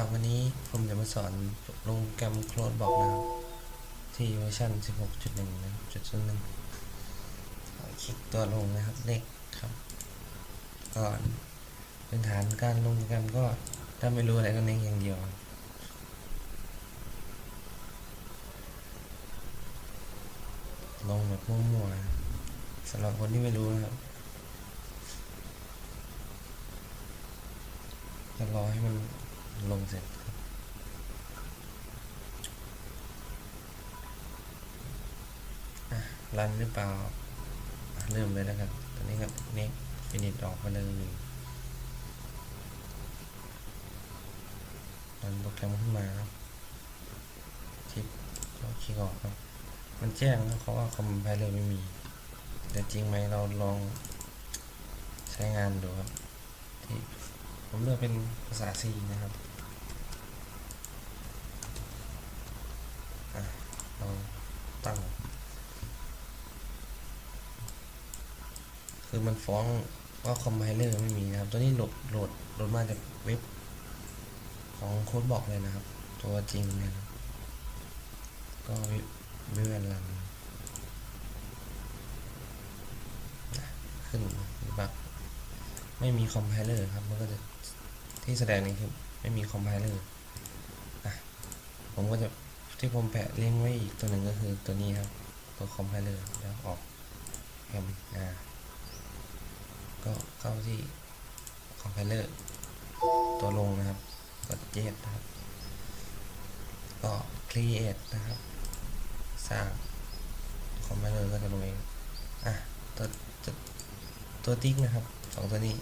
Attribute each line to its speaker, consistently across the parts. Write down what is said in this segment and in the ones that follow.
Speaker 1: ครับวันนี้ผมจะมาสอนลงโปรแกรมโคลดบอกนะครับ ที่เวอร์ชัน 16.1นะครับจุดศูนย์หนึ่งคลิกตัวลงนะครับเลขครับ ก่อนเป็นฐานการลงโปรแกรมก็ถ้าไม่รู้อะไรก็เน้นอย่างเดียว ลงแบบมั่วๆสำหรับคนที่ไม่รู้นะครับจะรอให้มัน ลงเสร็จครับรันหรือเปล่าเริ่มเลยแล้วกันตอนนี้ครับเน็กฟินิชออกมาเลยรันโปรแกรมขึ้นมาครับคลิกก็คลิกออกครับ มันแจ้งนะเขาว่าคอมไพเลอร์ไม่มี แต่จริงไหมเราลองใช้งานดูครับที่ ผมเลือกเป็นภาษา C นะครับอะเราตั้ง คือมันฟ้องว่าคอมไพเลอร์ไม่มีนะครับ ตัวนี้โหลดโหลดโหลดมาจากเว็บของโค้ดบอกเลยนะครับ ตัวจริงเนี่ยนะก็วิวิเวนลันขึ้น ไม่มีคอมไพเลอร์ครับ มันก็จะที่แสดงนี้คือไม่มีคอมไพเลอร์อะผมก็จะที่ผมแปะเลิงก์ไว้อีกตัวหนึ่งก็คือตัวนี้ครับ ตัวคอมไพเลอร์แล้วออกแฮมอ่าก็เข้าที่คอมไพเลอร์ตัวลงนะครับกดเจ็ดนะครับ ก็ create นะครับ สร้างคอมไพเลอร์ก็จะลงเองอะตัวตัว ตัวติ๊กนะครับสองตัวนี้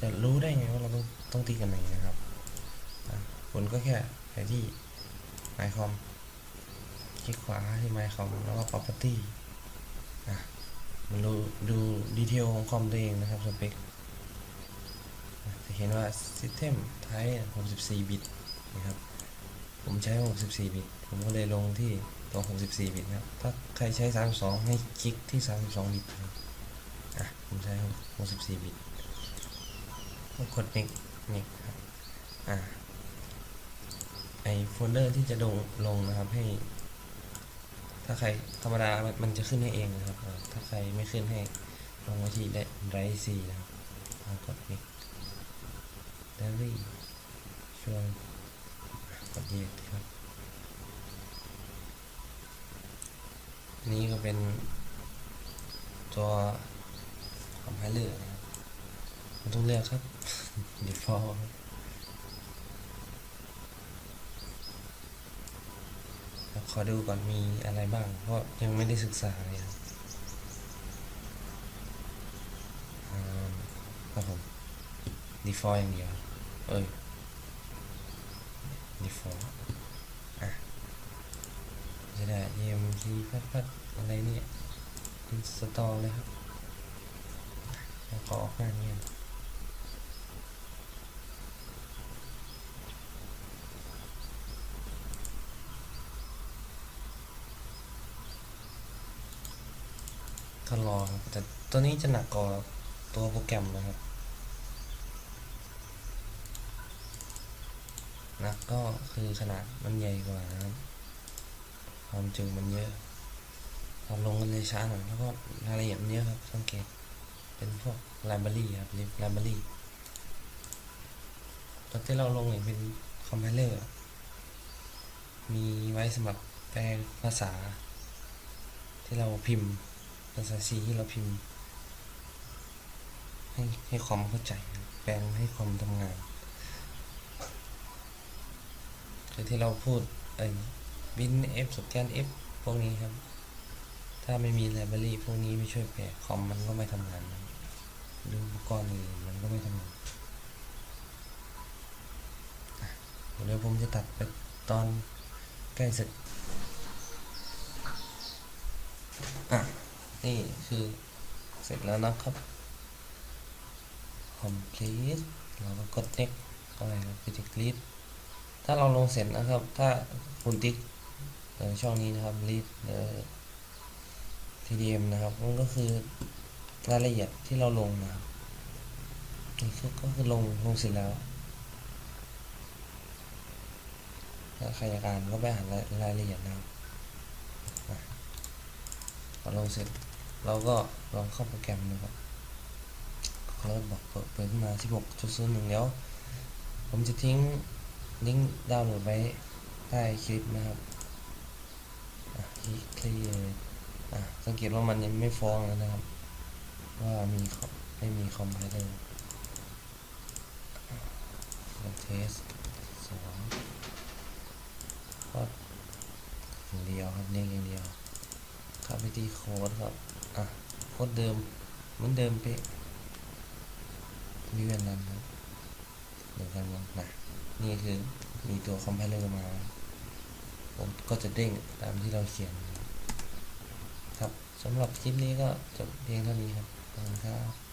Speaker 1: จะรู้ได้ไงว่าเราต้องต้องติ๊กกันไหนนะครับผลก็แค่ไปที่ mycom คลิกขวาที่ mycom แล้วก็ property อะมันดูดูดีเทลของคอมตัวเองนะครับสเปคจะเห็นว่า system type 64 บิตนะครับ ผมใช้ 64 บิต ผมก็เลยลงที่ตัว 64 บิตนะครับ ถ้าใครใช้ 32 ให้คลิกที่ 32 บิตนะครับ ผมใช้64บิตกด next next ครับอะไอโฟลเดอร์ที่จะลงลงนะครับให้ ถ้าใครธรรมดามันจะขึ้นให้เองนะครับ ถ้าใครไม่ขึ้นให้ลงไว้ที่ไรซีนะครับอะกด next diary ช่วยกดเยืดครับนี่ก็เป็นตัว คอมไพเลือร์นะครับมันต้องเลือกครับ default ครับขอดูก่อนมีอะไรบ้าง เพราะยังไม่ได้ศึกษาเลยครับอ่าครับผม default อย่างเดียวเอ้ย default อะจะได้ EMG พัดพัดอะไรเนี่ย install เลยครับ แล้วก็ออกหน้านี้ก็รอครับแต่ตัวนี้จะหนักกว่าตัวโปรแกรมนะครับนะก็คือขนาดมันใหญ่กว่านะครับ ความจุมันเยอะเราลงกันเลยช้าหน่อยแล้วก็รายละเอียดมันเยอะครับสังเกต เป็นพวกไลบรารีครับไลบรารีตอนที่เราลงเนี่ยเป็นคอมไพเลอร์มีไว้สำหรับแปลภาษา ที่เราพิมพ์ ภาษาซีที่เราพิมพ์ ให้ให้คอมเข้าใจ แปลงให้คอมทำงานคือที่เราพูดไอ้บิน F สแกน F พวกนี้ครับ ถ้าไม่มีไลบรารีพวกนี้ไม่ช่วยแปลคอมมันก็ไม่ทำงานนะ หรืออุปกรณ์อื่นมันก็ไม่ทำงานเดี๋ยวผมจะตัดไปตอนใกล้เสร็จอะนี่คือเสร็จแล้วนะครับ complete เราก็กด next ก็อะไรครับ complete ถ้าเราลงเสร็จนะครับ ถ้าคุณติ๊กเอ่อช่องนี้นะครับ read เอ่อ TDM นะครับมันก็คือ รายละเอียดที่เราลงนะครับนี่ก็คือลงลงเสร็จแล้วถ้าใครอยากอ่านก็ไปอ่านรายรายละเอียดนะครับพอลงเสร็จเราก็ลองเข้าโปรแกรมดูครับเขาบอกเปิดเปิดขึ้นมา 16.01แล้ว ผมจะทิ้งลิงก์ดาวน์โหลดไว้ใต้คลิปนะครับคลิกคลีเลยอะสังเกตว่ามันยังไม่ฟ้องแล้วนะครับ ว่ามีไม่มีคอมไพเลอร์ลองเทสสองก็อย่างเดียวครับเรียอย่างเดียวเข้าไปที่โค้ดครับ อะ โค้ดเดิม เหมือนเดิมเป๊ะวิเวียนนั้นครับเดียวกันหมดนะนี่คือมีตัวคอมไพเลอร์มาผมก็จะเด้งตามที่เราเขียน ครับสำหรับคลิปนี้ก็จบเพียงเท่านี้ครับ Father